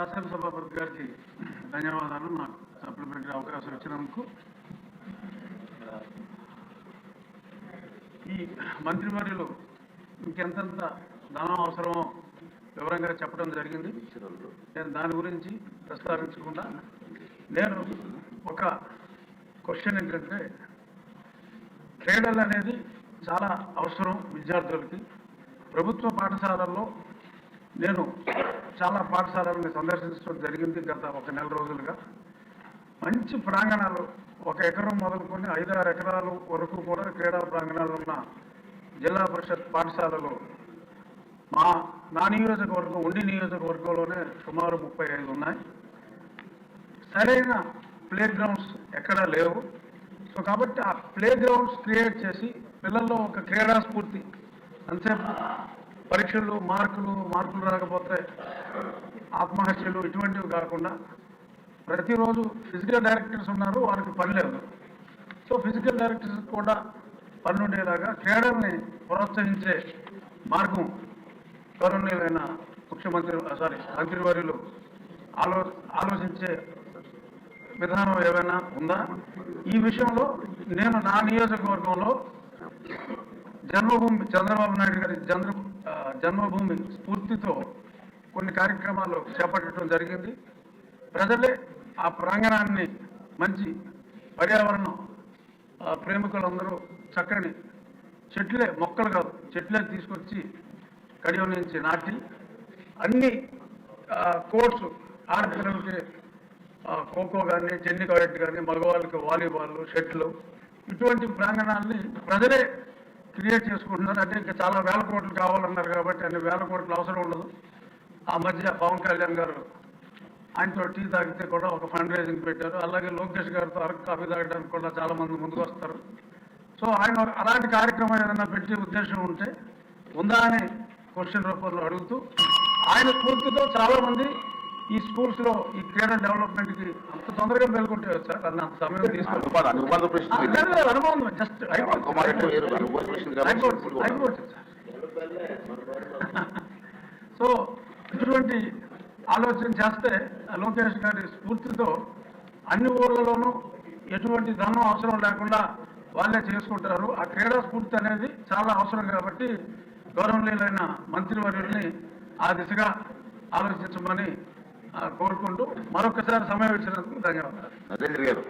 శాసనసభాపతి గారికి ధన్యవాదాలు. నాకు సప్లిమెంటరీ అవకాశం ఇచ్చినందుకు. ఈ మంత్రివర్యులు ఇంకెంతంత ధనం అవసరమో వివరంగా చెప్పడం జరిగింది. నేను దాని గురించి ప్రస్తావించకుండా నేను ఒక క్వశ్చన్ ఏంటంటే క్రీడలు అనేది చాలా అవసరం విద్యార్థులకి. ప్రభుత్వ పాఠశాలల్లో నేను చాలా పాఠశాలలను సందర్శించడం జరిగింది గత ఒక నెల రోజులుగా. మంచి ప్రాంగణాలు ఒక ఎకరం మొదలుకొని ఐదారు ఎకరాల వరకు కూడా క్రీడా ప్రాంగణాలు ఉన్న జిల్లా పరిషత్ పాఠశాలలో మా నా నియోజకవర్గం ఉండి నియోజకవర్గంలోనే సుమారు ముప్పై ఐదు ఉన్నాయి. సరైన ప్లే గ్రౌండ్స్ ఎక్కడా లేవు. సో కాబట్టి ఆ ప్లే గ్రౌండ్స్ క్రియేట్ చేసి పిల్లల్లో ఒక క్రీడా స్ఫూర్తి. అంతసేపు పరీక్షలు మార్కులు మార్కులు రాకపోతే ఆత్మహత్యలు ఇటువంటివి కాకుండా ప్రతిరోజు ఫిజికల్ డైరెక్టర్స్ ఉన్నారు వారికి పని లేదు. సో ఫిజికల్ డైరెక్టర్స్ కూడా పని ఉండేలాగా క్రీడల్ని ప్రోత్సహించే మార్గం గౌరవనీయులైన ముఖ్యమంత్రి సారీ మంత్రివర్యులు ఆలో ఆలోచించే విధానం ఏమైనా ఉందా? ఈ విషయంలో నేను నా నియోజకవర్గంలో జన్మభూమి చంద్రబాబు నాయుడు గారి జన్మ జన్మభూమి స్ఫూర్తితో కొన్ని కార్యక్రమాలు చేపట్టడం జరిగింది. ప్రజలే ఆ ప్రాంగణాన్ని మంచి పర్యావరణం ప్రేమికులందరూ చక్కని చెట్లే మొక్కలు కాదు చెట్లే తీసుకొచ్చి కడియం నుంచి నాటి అన్ని కోర్ట్స్ ఆడపిల్లలకి ఖోఖో కానీ టెన్నికాయిట్ కానీ మగవాళ్ళకి వాలీబాల్ షటిల్ ఇటువంటి ప్రాంగణాలని ప్రజలే క్రియేట్ చేసుకుంటున్నారు. అంటే ఇంకా చాలా వేల కోట్లు కావాలన్నారు కాబట్టి అన్ని వేల కోట్లు అవసరం ఉండదు. ఆ మధ్య పవన్ కళ్యాణ్ గారు ఆయనతో టీ తాగితే కూడా ఒక ఫండ్ రైజింగ్ పెట్టారు. అలాగే లోకేష్ గారితో అరకు కాఫీ తాగడానికి కూడా చాలా మంది ముందుకు వస్తారు. సో ఆయన అలాంటి కార్యక్రమం ఏదైనా పెట్టే ఉద్దేశం ఉంటే ఉందా అని క్వశ్చన్ రూపంలో అడుగుతూ ఆయన స్ఫూర్తితో చాలా మంది ఈ స్కూల్స్లో ఈ క్రీడా డెవలప్మెంట్కి అంత తొందరగా మేల్కొంటే సార్? అన్న అంత సమయం లేదు, అనుభవం జస్ట్ సో ఇటువంటి ఆలోచన చేస్తే లోకేష్ గారి స్ఫూర్తితో అన్ని ఊర్లలోనూ ఎటువంటి ధనం అవసరం లేకుండా వాళ్ళే చేసుకుంటారు. ఆ క్రీడా స్ఫూర్తి అనేది చాలా అవసరం కాబట్టి గౌరవనీయులైన మంత్రివర్యుల్ని ఆ దిశగా ఆలోచించమని కోరుకుంటూ మరొకసారి సమయం ఇచ్చినందుకు ధన్యవాదాలు.